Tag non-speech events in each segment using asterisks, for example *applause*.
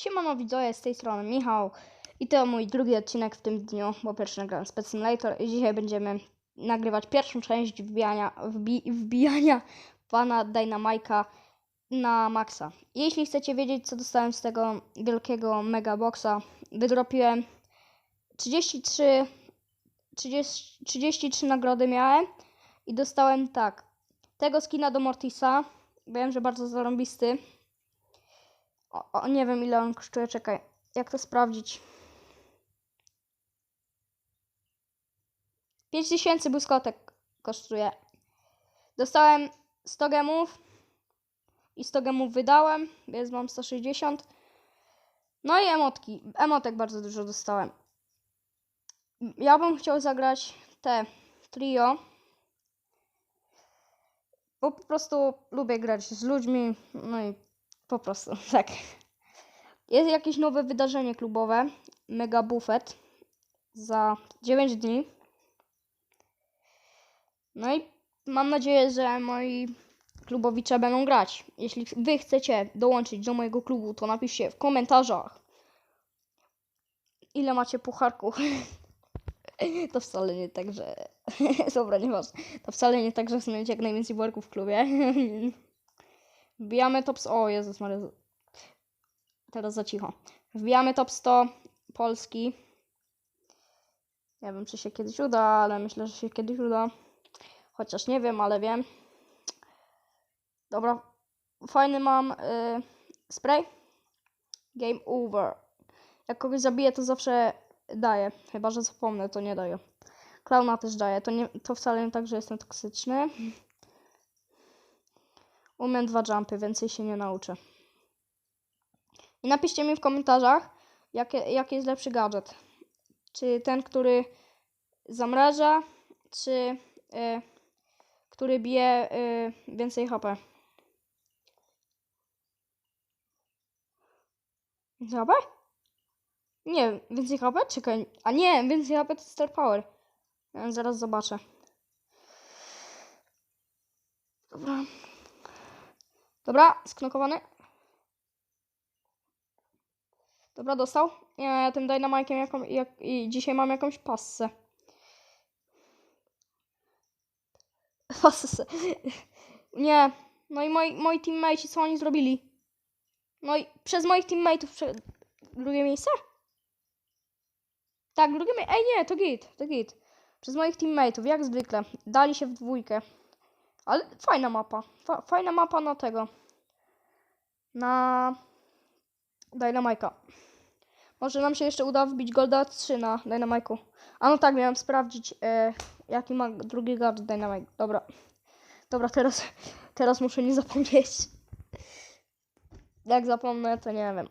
Siemano widzowie, z tej strony Michał i to mój drugi odcinek w tym dniu, bo pierwszy nagrałem Spec Simulator i dzisiaj będziemy nagrywać pierwszą część wbijania, wbi, wbijania pana Dynamike'a na maksa. Jeśli chcecie wiedzieć, co dostałem z tego wielkiego mega boxa, wydropiłem 33, 30, 33 nagrody miałem i dostałem tak, tego skina do Mortisa, wiem, że bardzo zarąbisty, o, o, nie wiem ile on kosztuje, czekaj. Jak to sprawdzić? 5000 błyskotek kosztuje. Dostałem 100 gemów i 100 gemów wydałem, więc mam 160. No i emotki. Emotek bardzo dużo dostałem. Ja bym chciał zagrać te trio. Bo po prostu lubię grać z ludźmi. No i po prostu, *laughs* tak. Jest jakieś nowe wydarzenie klubowe. Mega Buffet. Za 9 dni. No i mam nadzieję, że moi klubowicze będą grać. Jeśli wy chcecie dołączyć do mojego klubu, to napiszcie w komentarzach. Ile macie pucharków? *laughs* To wcale nie tak, że... *laughs* Dobra, nieważne. To wcale nie tak, że chcę mieć jak najwięcej worków w klubie. Wbijamy top 100. O Jezus Maria. Teraz za cicho. Wbijamy top 100 Polski. Nie wiem, czy się kiedyś uda, ale myślę, że się kiedyś uda. Chociaż nie wiem, ale wiem. Dobra. Fajny mam y, spray. Game over. Jak kogoś zabiję, to zawsze daję. Chyba, że zapomnę, to nie daję. Klauna też daję. To, nie, to wcale nie tak, że jestem toksyczny. Umiem dwa jumpy, więcej się nie nauczę. I napiszcie mi w komentarzach, jakie, jaki jest lepszy gadżet. Czy ten, który zamraża, czy y, który bije y, więcej HP. Więcej HP? Nie, więcej HP? Czekaj. A nie, więcej HP to Star Power. Zaraz zobaczę. Dobra. Dobra, sknokowany. Dobra, dostał. Ja tym dynamajkiem jaką, jak, i dzisiaj mam jakąś passę. *laughs* Passę. Nie. No i moi, moi teammates, co oni zrobili? No i przez moich teammateów prze... drugie miejsce? Tak, drugie miejsce. Ej, nie, to git, to git. Przez moich teammateów, jak zwykle. Dali się w dwójkę. Ale fajna mapa. Fa fajna mapa na tego. Na Dynamike'a. Może nam się jeszcze uda wbić Golda 3 na Dynamike'u. A no tak, miałem sprawdzić e, jaki ma drugi guard Dynamite. Dobra. Dobra, teraz, teraz muszę nie zapomnieć. Jak zapomnę, to nie wiem.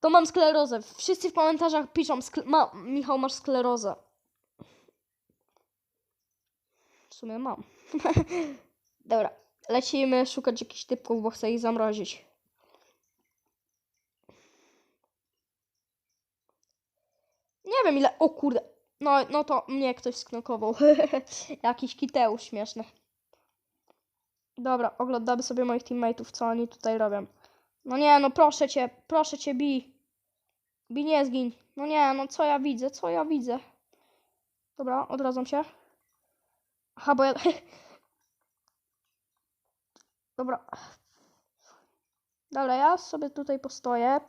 To mam sklerozę. Wszyscy w komentarzach piszą, ma, Michał, masz sklerozę. W sumie mam. *laughs* Dobra, lecimy szukać jakichś typków, bo chcę ich zamrozić. Nie wiem ile. O kurde. No, no to mnie ktoś sknokował. *laughs* Jakiś kiteusz śmieszny. Dobra, oglądamy sobie moich teammateów, co oni tutaj robią. No nie, no proszę cię, proszę cię, Bi. Bi, nie zgiń. No nie, no co ja widzę, co ja widzę. Dobra, odradzam się. Aha, bo ja... *laughs* Dobra. Dobra, ja sobie tutaj postoję.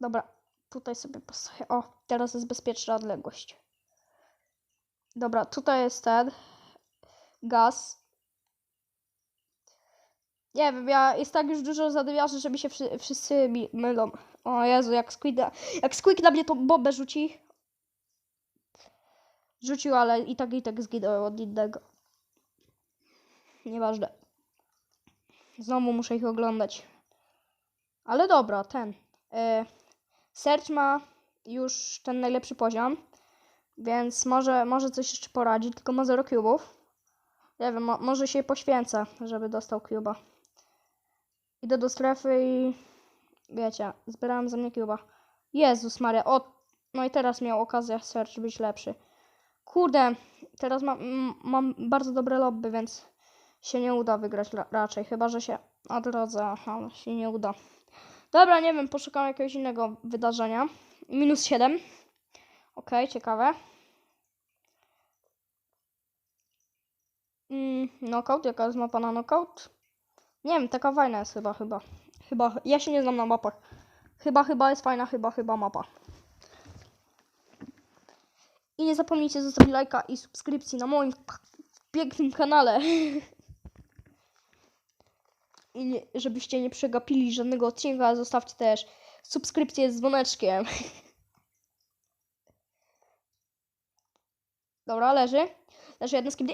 Dobra, tutaj sobie postoję. O, teraz jest bezpieczna odległość. Dobra, tutaj jest ten gaz. Nie wiem, ja jest tak już dużo zadymiarzy, że mi się wszy, wszyscy mi mylą. O Jezu, jak na, jak Squeak na mnie tą bombę rzuci. Rzucił, ale i tak i tak zginąłem od innego. Nieważne. Znowu muszę ich oglądać. Ale dobra, ten. Y, Search ma już ten najlepszy poziom, więc może, może coś jeszcze poradzi, tylko ma 0 cubów. Nie wiem, mo może się poświęca, żeby dostał cuba. Idę do strefy i wiecie, zbierałem za mnie cuba. Jezus Maria, o, no i teraz miał okazję Search być lepszy. Kurde, teraz mam, mam bardzo dobre lobby, więc się nie uda wygrać ra- raczej, chyba że się odrodzę, ale się nie uda. Dobra, nie wiem, poszukam jakiegoś innego wydarzenia. Minus 7. Okej, ciekawe. Mm, knockout, jaka jest mapa na knockout? Nie wiem, taka fajna jest chyba, chyba. Chyba, ja się nie znam na mapach. Chyba, chyba jest fajna, chyba, chyba mapa. I nie zapomnijcie zostawić lajka i subskrypcji na moim pięknym kanale. *laughs* I nie, żebyście nie przegapili żadnego odcinka, zostawcie też subskrypcję z dzwoneczkiem. *laughs* Dobra, leży. Leży kim...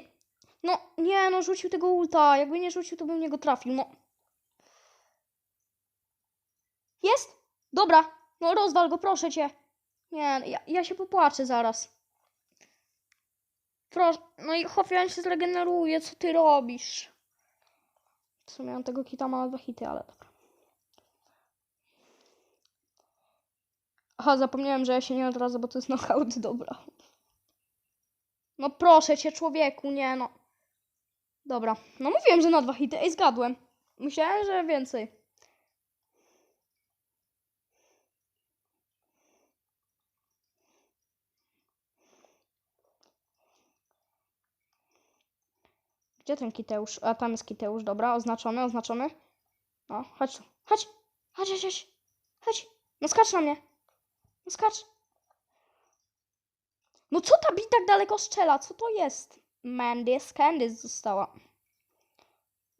No, nie, no rzucił tego ulta. Jakby nie rzucił, to bym niego trafił, no. Jest? Dobra. No rozwal go, proszę cię. Nie, ja, ja się popłaczę zaraz. Proszę. No i Hofian się zregeneruje, co ty robisz? W sumie on tego kita ma na dwa hity, ale dobra. Aha, zapomniałem, że ja się nie odradzę, bo to jest *laughs* knockout, dobra. No proszę cię, człowieku, nie no. Dobra, no mówiłem, że na dwa hity, ej, zgadłem. Myślałem, że więcej. Gdzie ten kiteusz? A tam jest kiteusz, dobra, oznaczony, oznaczony. No, chodź tu, chodź, chodź, chodź, chodź, chodź. No skacz na mnie. No skacz. No co ta bi tak daleko strzela? Co to jest? Mandys Candice została.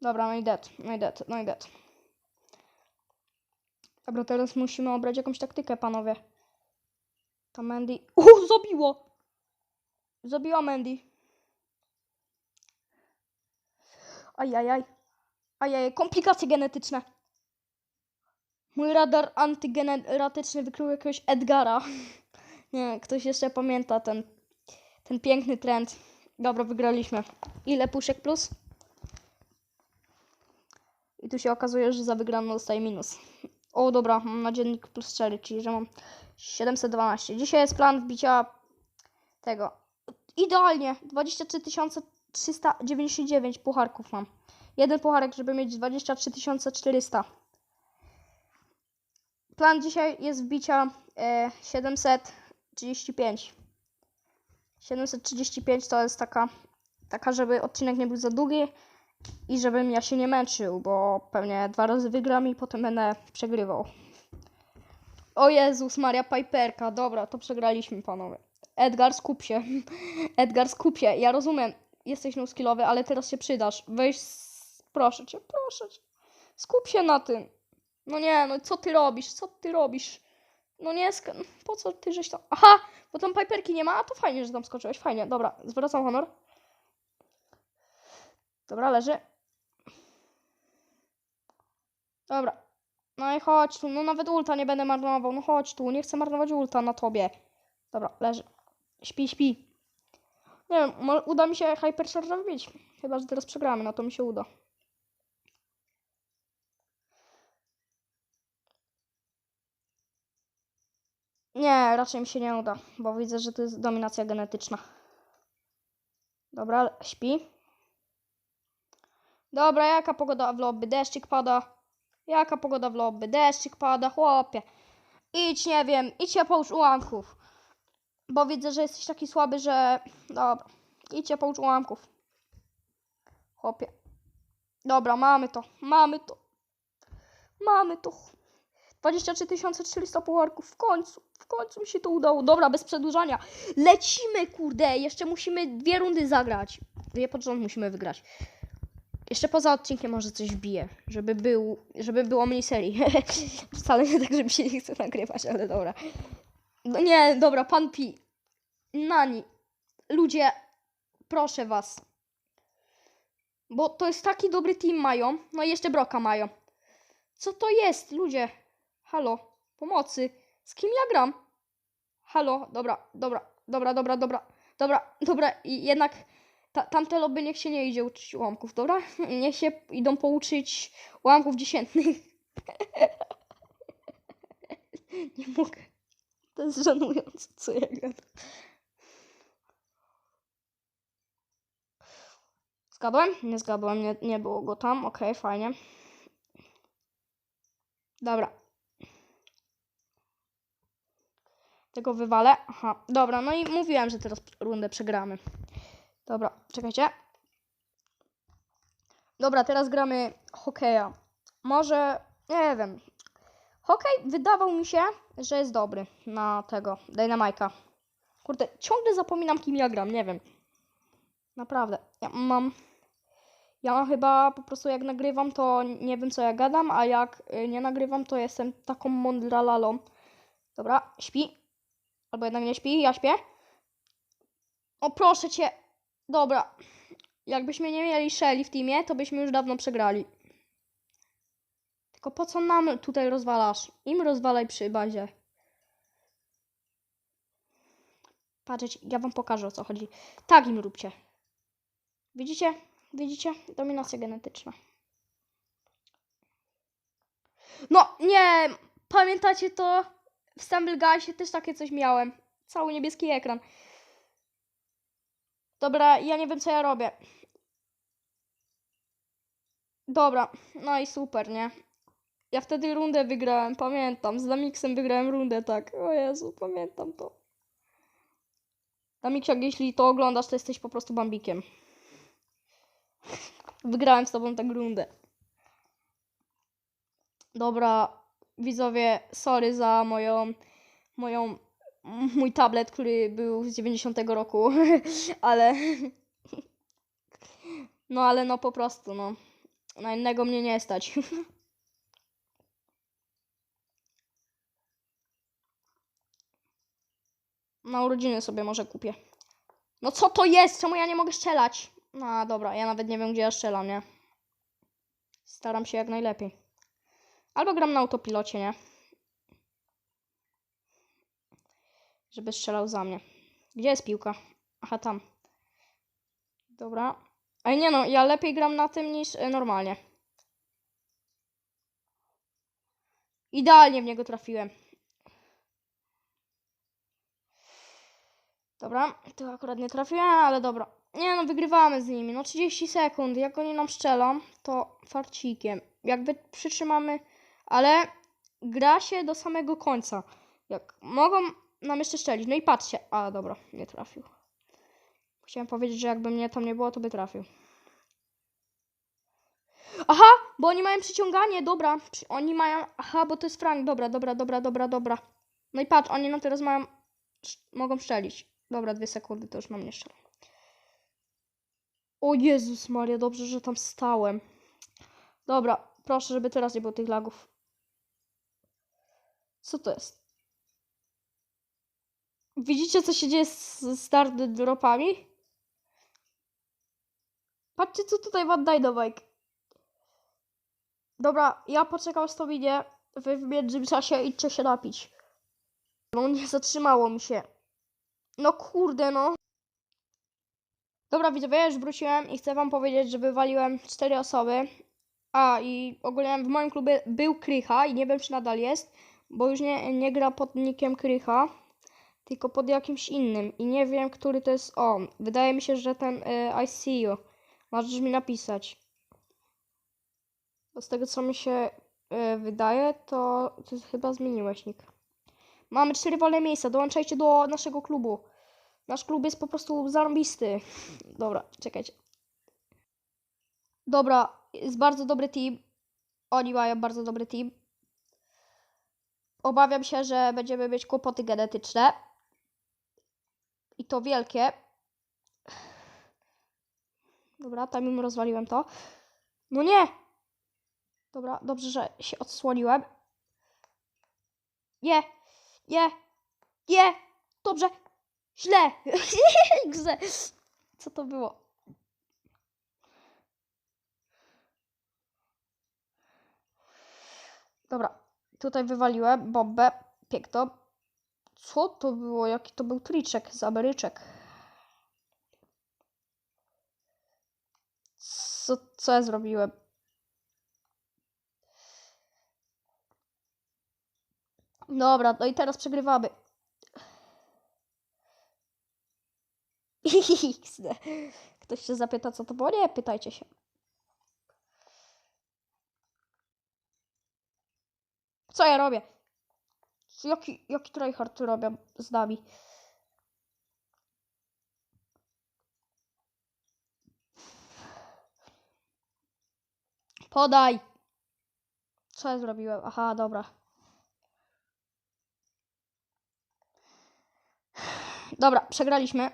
Dobra, no i dead, no i dead, no i dead. Dobra, teraz musimy obrać jakąś taktykę, panowie. To Mandy... Uuu, zabiło! Zabiła Mandy. Ajajaj. Ajajaj, komplikacje genetyczne. Mój radar antygenetyczny wykrył jakiegoś Edgara. *laughs* Nie, ktoś jeszcze pamięta ten, ten piękny trend. Dobra, wygraliśmy. Ile puszek plus? I tu się okazuje, że za wygraną dostaję minus. O, dobra, mam na dziennik plus 4, czyli że mam 712. Dzisiaj jest plan wbicia tego. Idealnie, 23 399 pucharków mam. Jeden pucharek, żeby mieć 23 400. Plan dzisiaj jest wbicia e, 735. 735 to jest taka, taka, żeby odcinek nie był za długi i żebym ja się nie męczył, bo pewnie dwa razy wygram i potem będę przegrywał. O Jezus Maria Piperka, dobra, to przegraliśmy panowie. Edgar, skup się. *laughs* Edgar, skup się. Ja rozumiem, jesteś skillowy, ale teraz się przydasz. Weź, proszę cię, proszę cię. Skup się na tym. No nie, no co ty robisz? Co ty robisz? No nie, sk- po co ty żeś tam... Aha, bo tam Piperki nie ma, a to fajnie, że tam skoczyłeś, fajnie. Dobra, zwracam honor. Dobra, leży. Dobra. No i chodź tu, no nawet ulta nie będę marnował, no chodź tu, nie chcę marnować ulta na tobie. Dobra, leży. Śpi, śpi. Nie wiem, uda mi się Hypercharge wbić. Chyba, że teraz przegramy, no to mi się uda. Nie, raczej mi się nie uda, bo widzę, że to jest dominacja genetyczna. Dobra, śpi. Dobra, jaka pogoda w lobby? Deszczyk pada. Jaka pogoda w lobby? Deszczyk pada, chłopie. Idź, nie wiem, idź się poucz ułamków. Bo widzę, że jesteś taki słaby, że... Dobra, idź się poucz ułamków. Chłopie. Dobra, mamy to, mamy to. Mamy to. 23 400 pułarków. W końcu, w końcu mi się to udało. Dobra, bez przedłużania. Lecimy, kurde. Jeszcze musimy dwie rundy zagrać. Dwie pod rząd musimy wygrać. Jeszcze poza odcinkiem może coś wbiję, żeby był, żeby było mniej serii. *laughs* Wcale nie tak, że mi się nie chce nagrywać, ale dobra. No nie, dobra, pan Pi. Nani. Ludzie, proszę was. Bo to jest taki dobry team mają. No i jeszcze Broka mają. Co to jest, ludzie? Halo, pomocy. Z kim ja gram? Halo, dobra, dobra, dobra, dobra, dobra, dobra, dobra. I jednak ta, tamte lobby niech się nie idzie uczyć ułamków, dobra? *laughs* Niech się idą pouczyć ułamków dziesiętnych. *laughs* nie mogę. To jest żenujące, co ja gadam. Zgadłem? Nie zgadłem, nie, nie było go tam. Okej, fajnie. Dobra. Tego wywalę. Aha, dobra, no i mówiłem, że teraz rundę przegramy. Dobra, czekajcie. Dobra, teraz gramy hokeja. Może, nie wiem. Hokej wydawał mi się, że jest dobry na tego, Dynamite'a. Kurde, ciągle zapominam kim ja gram, nie wiem. Naprawdę. Ja mam... Ja mam chyba po prostu jak nagrywam, to nie wiem co ja gadam, a jak y, nie nagrywam, to jestem taką mądralalą. Dobra, śpi. Albo jednak nie śpi, ja śpię. O proszę cię. Dobra. Jakbyśmy nie mieli Shelly w teamie, to byśmy już dawno przegrali. Tylko po co nam tutaj rozwalasz? Im rozwalaj przy bazie. Patrzcie, ja wam pokażę o co chodzi. Tak im róbcie. Widzicie? Widzicie? Dominacja genetyczna. No, nie! Pamiętacie to? W Stumble Guysie też takie coś miałem. Cały niebieski ekran. Dobra, ja nie wiem co ja robię. Dobra, no i super, nie? Ja wtedy rundę wygrałem, pamiętam. Z Damixem wygrałem rundę, tak. O Jezu, pamiętam to. Damiksiak, jeśli to oglądasz, to jesteś po prostu bambikiem. Wygrałem z tobą tę rundę. Dobra, widzowie, sorry za moją, moją, mój tablet, który był z 90 roku, *laughs* ale, no ale no po prostu, no, na innego mnie nie stać. *laughs* Na urodziny sobie może kupię. No co to jest? Czemu ja nie mogę strzelać? No dobra, ja nawet nie wiem, gdzie ja strzelam, nie? Staram się jak najlepiej. Albo gram na autopilocie, nie? Żeby strzelał za mnie. Gdzie jest piłka? Aha, tam. Dobra. Ej, nie no, ja lepiej gram na tym niż e, normalnie. Idealnie w niego trafiłem. Dobra, to akurat nie trafiłem, ale dobra. Nie no, wygrywamy z nimi. No 30 sekund. Jak oni nam strzelą, to farcikiem. Jakby przytrzymamy, ale gra się do samego końca. Jak mogą nam jeszcze strzelić. No i patrzcie. A dobra, nie trafił. Chciałem powiedzieć, że jakby mnie tam nie było, to by trafił. Aha, bo oni mają przyciąganie, dobra. Oni mają. Aha, bo to jest Frank. Dobra, dobra, dobra, dobra, dobra. No i patrz, oni nam teraz mają. Mogą strzelić. Dobra, dwie sekundy to już mam strzelą. O Jezus Maria, dobrze, że tam stałem. Dobra, proszę, żeby teraz nie było tych lagów. Co to jest? Widzicie, co się dzieje z start dropami? Patrzcie, co tutaj ma Dynamite. Dobra, ja poczekam z Tominie. Wy w międzyczasie idźcie się napić. No nie zatrzymało mi się. No kurde, no. Dobra, widzowie, już wróciłem i chcę wam powiedzieć, że wywaliłem cztery osoby. A, i ogólnie w moim klubie był Krycha i nie wiem, czy nadal jest, bo już nie, nie gra pod nickiem Krycha, tylko pod jakimś innym. I nie wiem, który to jest on. Wydaje mi się, że ten y, I see you. Możesz mi napisać. Bo z tego, co mi się y, wydaje, to ty chyba zmieniłeś nick. Mamy cztery wolne miejsca, dołączajcie do naszego klubu. Nasz klub jest po prostu zarąbisty. Dobra, czekajcie. Dobra, jest bardzo dobry team. Oni mają bardzo dobry team. Obawiam się, że będziemy mieć kłopoty genetyczne. I to wielkie. Dobra, tam im rozwaliłem to. No nie! Dobra, dobrze, że się odsłoniłem. Nie! Nie! Nie! Dobrze! Źle! *laughs* Co to było? Dobra, tutaj wywaliłem bombę. Piękno. Co to było? Jaki to był triczek z Ameryczek? Co, co ja zrobiłem? Dobra, no i teraz przegrywamy. *laughs* Ktoś się zapyta, co to było? Nie, pytajcie się. Co ja robię? Jaki, jaki tryhard robię z nami? Podaj! Co ja zrobiłem? Aha, dobra. Dobra, przegraliśmy.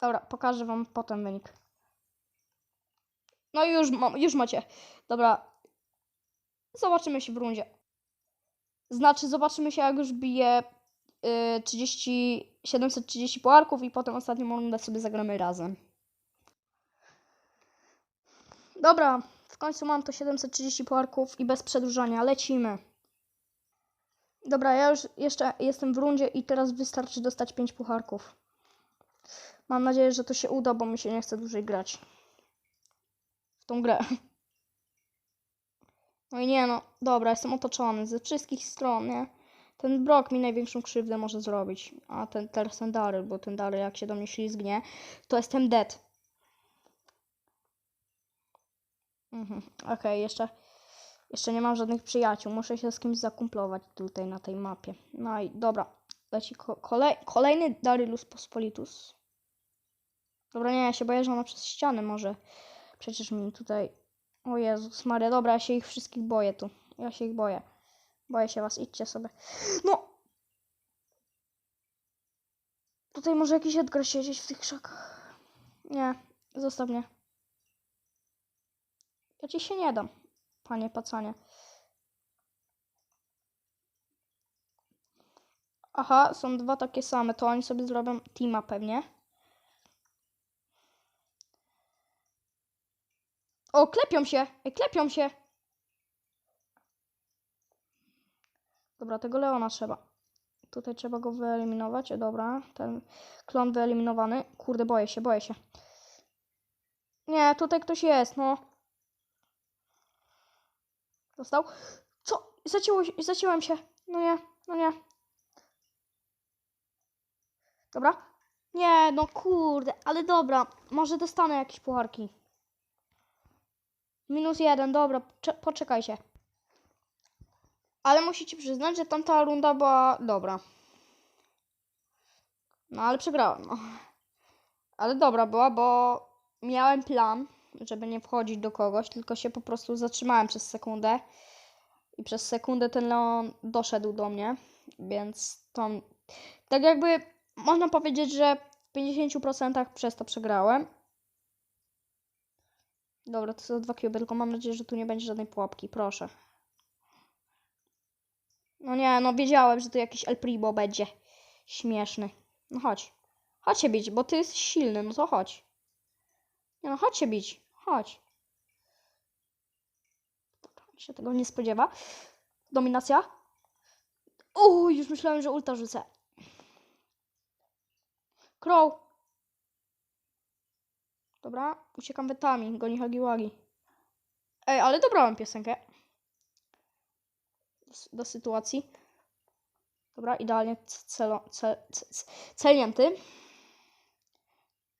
Dobra, pokażę wam potem wynik. No i już, już macie. Dobra. Zobaczymy się w rundzie. Znaczy, zobaczymy się jak już bije y, 30, 730 puarków i potem ostatnią rundę sobie zagramy razem. Dobra, w końcu mam to 730 puarków i bez przedłużania. Lecimy. Dobra, ja już jeszcze jestem w rundzie i teraz wystarczy dostać 5 pucharków. Mam nadzieję, że to się uda, bo mi się nie chce dłużej grać. Tą grę. *laughs* No i nie no, dobra, jestem otoczony ze wszystkich stron, nie? Ten Brock mi największą krzywdę może zrobić. A ten teraz ten Daryl, bo ten Daryl jak się do mnie ślizgnie, to jestem dead. Mhm. Okej, jeszcze, jeszcze nie mam żadnych przyjaciół. Muszę się z kimś zakumplować tutaj na tej mapie. No i dobra, leci ko kolej kolejny Darylus Pospolitus. Dobra, nie, ja się boję, że ona przez ścianę może. Przecież mi tutaj... O Jezus Maria, dobra, ja się ich wszystkich boję tu. Ja się ich boję. Boję się was, idźcie sobie. No! Tutaj może jakiś Edgar siedzieć w tych krzakach. Nie, zostaw mnie. Ja ci się nie dam, panie pacanie. Aha, są dwa takie same, to oni sobie zrobią teama pewnie. O, klepią się! Ej, klepią się! Dobra, tego Leona trzeba. Tutaj trzeba go wyeliminować. Dobra, ten klon wyeliminowany. Kurde, boję się, boję się. Nie, tutaj ktoś jest, no. Dostał? Co? Zacięło, zacięłem się. No nie, no nie. Dobra. Nie, no kurde, ale dobra. Może dostanę jakieś pucharki. Minus jeden, dobra, cze- poczekajcie. Ale musicie przyznać, że tamta runda była dobra. No ale przegrałem, no. Ale dobra była, bo miałem plan, żeby nie wchodzić do kogoś, tylko się po prostu zatrzymałem przez sekundę. I przez sekundę ten Leon doszedł do mnie, więc to tak jakby można powiedzieć, że w 50% przez to przegrałem. Dobra, to są dwa cube, tylko mam nadzieję, że tu nie będzie żadnej pułapki, proszę. No nie, no wiedziałem, że to jakiś El Primo będzie. Śmieszny. No chodź. Chodź się bić, bo ty jesteś silny, no to chodź. Nie no, chodź się bić. Chodź. Dobra, się tego nie spodziewa. Dominacja. Uuu, już myślałem, że ulta rzucę. Crow. Dobra, uciekam wetami, goni Hagiwagi. Ej, ale dobrałem piosenkę. Do, do sytuacji. Dobra, idealnie celo, ce, ce, ce, celnięty.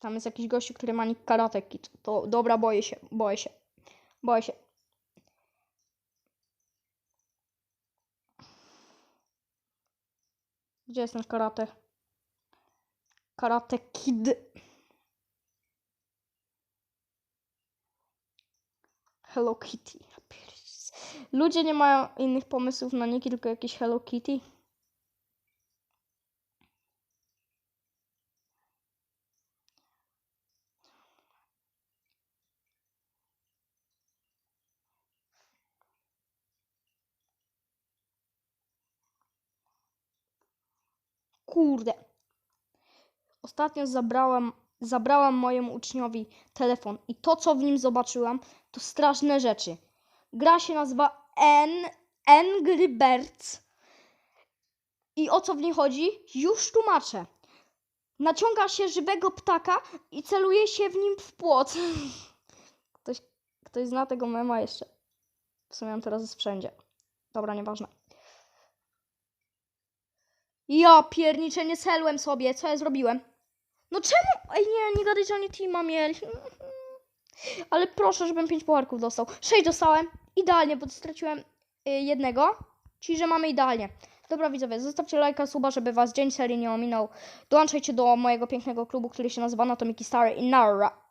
Tam jest jakiś gościu, który ma nick Karate Kid. To dobra, boję się, boję się. Boję się. Gdzie jest ten karate? Karate Kid. Hello Kitty. Ludzie nie mają innych pomysłów na niki, tylko jakieś Hello Kitty. Kurde. Ostatnio zabrałam, zabrałam mojemu uczniowi telefon i to, co w nim zobaczyłam, to straszne rzeczy. Gra się nazywa N Angry Birds. I o co w niej chodzi? Już tłumaczę. Naciąga się żywego ptaka i celuje się w nim w płot. *laughs* Ktoś, ktoś zna tego mema jeszcze. W sumie on teraz jest wszędzie. Dobra, nieważne. Ja pierniczę, nie celłem sobie. Co ja zrobiłem? No czemu? Ej, nie, nie gadaj, że oni teama mieli. Ale proszę, żebym 5 pucharków dostał. 6 dostałem. Idealnie, bo straciłem y, jednego. Czyli, że mamy idealnie. Dobra widzowie, zostawcie lajka, suba, żeby was dzień serii nie ominął. Dołączajcie do mojego pięknego klubu, który się nazywa Natomiki Star i Nara.